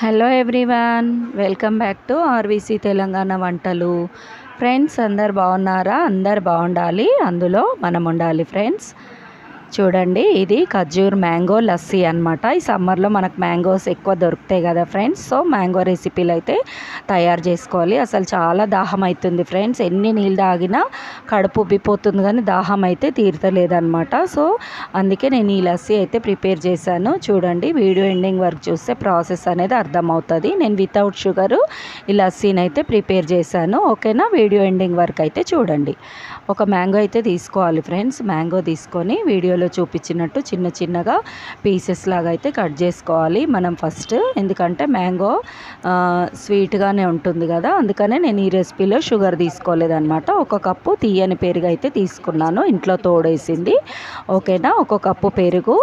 Hello everyone welcome back to RVC Telangana వంటలు. Friends అందరు బాగున్నారా? అందరు బాగుండాలి. అందులో మనం ఉండాలి ఫ్రెండ్స్. చూడండి ఇది ఖజూర్ మ్యాంగో లస్సీ అనమాట ఈ సమ్మర్లో మనకు మ్యాంగోస్ ఎక్కువ దొరుకుతాయి కదా ఫ్రెండ్స్. సో మ్యాంగో రెసిపీలు అయితే తయారు చేసుకోవాలి. అసలు చాలా దాహం అవుతుంది ఫ్రెండ్స్. ఎన్ని నీళ్ళు తాగినా కడుపు ఉబ్బిపోతుంది కానీ దాహం అయితే తీరతలేదనమాట సో అందుకే నేను ఈ లస్సీ అయితే ప్రిపేర్ చేశాను. చూడండి వీడియో ఎండింగ్ వరకు చూస్తే ప్రాసెస్ అనేది అర్థమవుతుంది. నేను వితౌట్ షుగరు ఈ లస్సీని అయితే ప్రిపేర్ చేశాను. ఓకేనా? వీడియో ఎండింగ్ వరకు అయితే చూడండి. ఒక మ్యాంగో అయితే తీసుకోవాలి ఫ్రెండ్స్. మ్యాంగో తీసుకొని వీడియో వీడియోలో చూపించినట్టు చిన్న చిన్నగా పీసెస్ లాగా అయితే కట్ చేసుకోవాలి మనం ఫస్ట్ ఎందుకంటే మ్యాంగో స్వీట్గానే ఉంటుంది కదా. అందుకనే నేను ఈ రెసిపీలో షుగర్ తీసుకోలేదనమాట ఒక కప్పు తీయని పెరుగు అయితే తీసుకున్నాను. ఇంట్లో తోడేసింది. ఓకేనా? ఒక కప్పు పెరుగు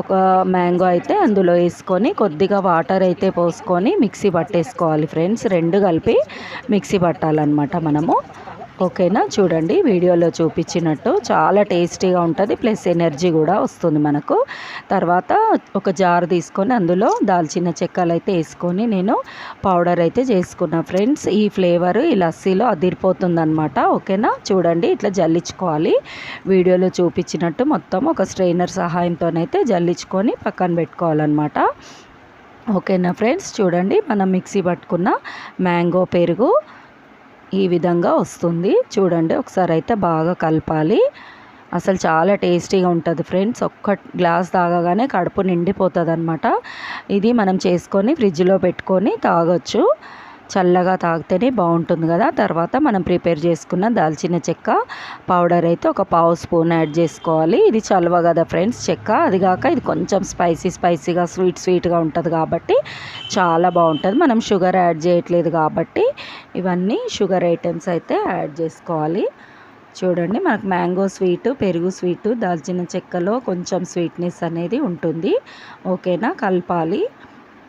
ఒక మ్యాంగో అయితే అందులో వేసుకొని కొద్దిగా వాటర్ అయితే పోసుకొని మిక్సీ పట్టేసుకోవాలి ఫ్రెండ్స్. రెండు కలిపి మిక్సీ పట్టాలన్నమాట మనము. ఓకేనా? చూడండి వీడియోలో చూపించినట్టు చాలా టేస్టీగా ఉంటుంది ప్లస్ ఎనర్జీ కూడా వస్తుంది మనకు. తర్వాత ఒక జార్ తీసుకొని అందులో దాల్చిన చెక్కలు అయితే వేసుకొని నేను పౌడర్ అయితే చేసుకున్నా ఫ్రెండ్స్. ఈ ఫ్లేవర్ ఈ లస్సీలో అదిరిపోతుంది అనమాట ఓకేనా? చూడండి ఇట్లా జల్లించుకోవాలి. వీడియోలో చూపించినట్టు మొత్తం ఒక స్ట్రైనర్ సహాయంతోనైతే జల్లించుకొని పక్కన పెట్టుకోవాలన్నమాట. ఓకేనా ఫ్రెండ్స్? చూడండి మనం మిక్సీ పట్టుకున్న మ్యాంగో పెరుగు ఈ విధంగా వస్తుంది. చూడండి ఒకసారి అయితే బాగా కలపాలి. అసలు చాలా టేస్టీగా ఉంటుంది ఫ్రెండ్స్. ఒక్క గ్లాస్ తాగగానే కడుపు నిండిపోతుంది అనమాట ఇది మనం చేసుకొని ఫ్రిడ్జ్లో పెట్టుకొని తాగొచ్చు. చల్లగా తాగితేనే బాగుంటుంది కదా. తర్వాత మనం ప్రిపేర్ చేసుకున్న దాల్చిన చెక్క పౌడర్ అయితే ఒక పావు స్పూన్ యాడ్ చేసుకోవాలి. ఇది చలవ కదా ఫ్రెండ్స్ చెక్క. అది కాక ఇది కొంచెం స్పైసీ స్పైసీగా స్వీట్ స్వీట్గా ఉంటుంది కాబట్టి చాలా బాగుంటుంది. మనం షుగర్ యాడ్ చేయట్లేదు కాబట్టి ఇవన్నీ షుగర్ ఐటమ్స్ అయితే యాడ్ చేసుకోవాలి. చూడండి మనకు మ్యాంగో స్వీటు పెరుగు స్వీటు దాల్చిన చెక్కలో కొంచెం స్వీట్నెస్ అనేది ఉంటుంది. ఓకేనా? కలపాలి.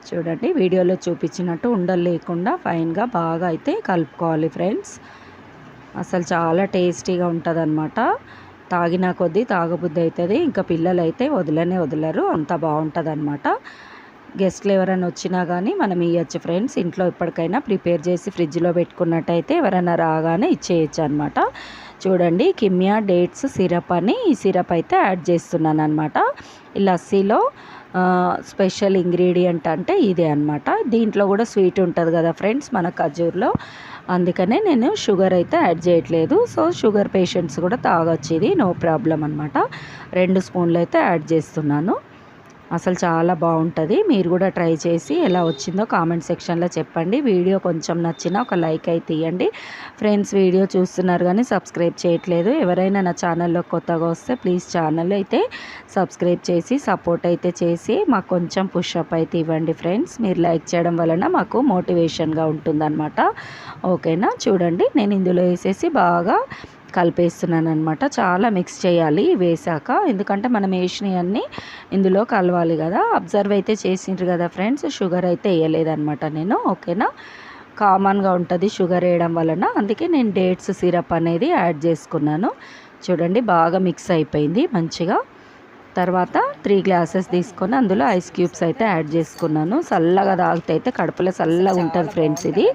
చూడండి వీడియోలో చూపించినట్టు ఉండలు లేకుండా ఫైన్గా బాగా అయితే కలుపుకోవాలి ఫ్రెండ్స్. అసలు చాలా టేస్టీగా ఉంటుంది అనమాట తాగిన కొద్దీ తాగబుద్ధి అవుతుంది. ఇంకా పిల్లలు అయితే వదలనే వదలరు. అంత బాగుంటుంది అనమాట గెస్ట్లు ఎవరైనా వచ్చినా కానీ మనం ఇవ్వచ్చు ఫ్రెండ్స్. ఇంట్లో ఎప్పటికైనా ప్రిపేర్ చేసి ఫ్రిడ్జ్లో పెట్టుకున్నట్టయితే ఎవరైనా రాగానే ఇచ్చేయచ్చు అనమాట చూడండి కిమియా డేట్స్ సిరప్ అని ఈ సిరప్ అయితే యాడ్ చేస్తున్నాను అనమాట ఈ లస్సీలో స్పెషల్ ఇంగ్రీడియంట్ అంటే ఇదే అనమాట దీంట్లో కూడా స్వీట్ ఉంటుంది కదా ఫ్రెండ్స్ మన ఖజూర్లో. అందుకనే నేను షుగర్ అయితే యాడ్ చేయట్లేదు. సో షుగర్ పేషెంట్స్ కూడా తాగొచ్చేది నో ప్రాబ్లం అనమాట రెండు స్పూన్లు అయితే యాడ్ చేస్తున్నాను. అసలు చాలా బాగుంటుంది. మీరు కూడా ట్రై చేసి ఎలా వచ్చిందో కామెంట్ సెక్షన్లో చెప్పండి. వీడియో కొంచెం నచ్చినా ఒక లైక్ అయితే ఇవ్వండి ఫ్రెండ్స్ వీడియో చూస్తున్నారు కానీ సబ్స్క్రైబ్ చేయట్లేదు. ఎవరైనా నా ఛానల్లో కొత్తగా వస్తే ప్లీజ్ ఛానల్ అయితే సబ్స్క్రైబ్ చేసి సపోర్ట్ అయితే చేసి మాకు కొంచెం పుషప్ అయితే ఇవ్వండి ఫ్రెండ్స్. మీరు లైక్ చేయడం వలన మాకు మోటివేషన్గా ఉంటుందన్నమాట. ఓకేనా? చూడండి నేను ఇందులో వేసేసి బాగా కలిపేస్తున్నాను అనమాట చాలా మిక్స్ చేయాలి వేసాక ఎందుకంటే మనం వేసినవన్నీ ఇందులో కలవాలి కదా. అబ్జర్వ్ అయితే చేసిండ్రు కదా ఫ్రెండ్స్ షుగర్ అయితే వేయలేదనమాట నేను. ఓకేనా కామన్గా ఉంటుంది షుగర్ వేయడం వలన. అందుకే నేను డేట్స్ సిరప్ అనేది యాడ్ చేసుకున్నాను. చూడండి బాగా మిక్స్ అయిపోయింది మంచిగా. తర్వాత త్రీ గ్లాసెస్ తీసుకొని అందులో ఐస్ క్యూబ్స్ అయితే యాడ్ చేసుకున్నాను. చల్లగా తాగితే అయితే కడుపులో చల్లగా ఉంటుంది ఫ్రెండ్స్ ఇది.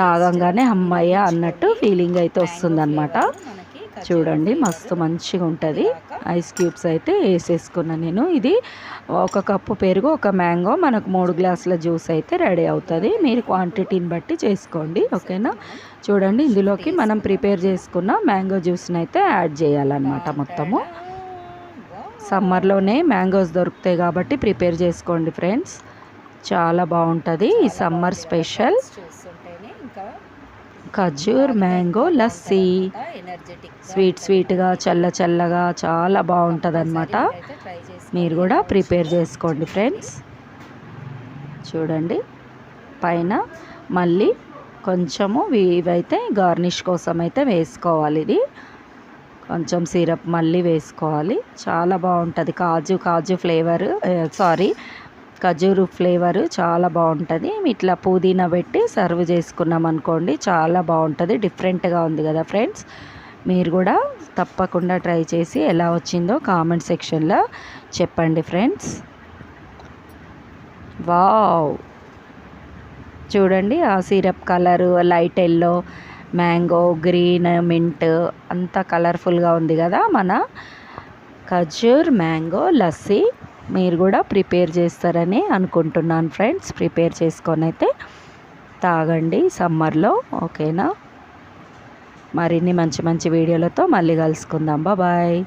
తాగంగానే అమ్మయ్య అన్నట్టు ఫీలింగ్ అయితే వస్తుందన్నమాట. చూడండి మస్తు మంచిగా ఉంటుంది. ఐస్ క్యూబ్స్ అయితే వేసేసుకున్నాను నేను. ఇది ఒక కప్పు పెరుగు ఒక మ్యాంగో మనకు మూడు గ్లాసుల జ్యూస్ అయితే రెడీ అవుతుంది. మీరు క్వాంటిటీని బట్టి చేసుకోండి ఓకేనా? చూడండి ఇందులోకి మనం ప్రిపేర్ చేసుకున్న మ్యాంగో జ్యూస్ని అయితే యాడ్ చేయాలన్నమాట మొత్తము. సమ్మర్లోనే మ్యాంగోస్ దొరుకుతాయి కాబట్టి ప్రిపేర్ చేసుకోండి ఫ్రెండ్స్. చాలా బాగుంటుంది ఈ సమ్మర్ స్పెషల్. ఖజూర్ మ్యాంగో లస్సీ. స్వీట్ స్వీట్గా చల్ల చల్లగా చాలా బాగుంటుంది అనమాట మీరు కూడా ప్రిపేర్ చేసుకోండి ఫ్రెండ్స్. చూడండి. పైన మళ్ళీ కొంచెము ఇవైతే గార్నిష్ కోసం అయితే వేసుకోవాలి ఇది. కొంచెం సిరప్ మళ్ళీ వేసుకోవాలి. చాలా బాగుంటుంది. కాజు కాజు ఫ్లేవర్ సారీ ఖజూరు ఫ్లేవర్ చాలా బాగుంటుంది. ఇట్లా పుదీనా పెట్టి సర్వ్ చేసుకున్నాం అనుకోండి చాలా బాగుంటుంది. డిఫరెంట్గా ఉంది కదా ఫ్రెండ్స్. మీరు కూడా తప్పకుండా ట్రై చేసి ఎలా వచ్చిందో కామెంట్ సెక్షన్లో చెప్పండి ఫ్రెండ్స్. వావ్! చూడండి ఆ syrup colour light yellow mango green mint అంత కలర్ఫుల్గా ఉంది కదా మన ఖజూర్ మ్యాంగో లస్సీ. మీరు కూడా ప్రిపేర్ చేస్తారని అనుకుంటున్నాను ఫ్రెండ్స్. ప్రిపేర్ చేసుకొని అయితే తాగండి సమ్మర్లో ఓకేనా? మరిన్ని మంచి మంచి వీడియోలతో మళ్ళీ కలుసుకుందాం. బాయ్.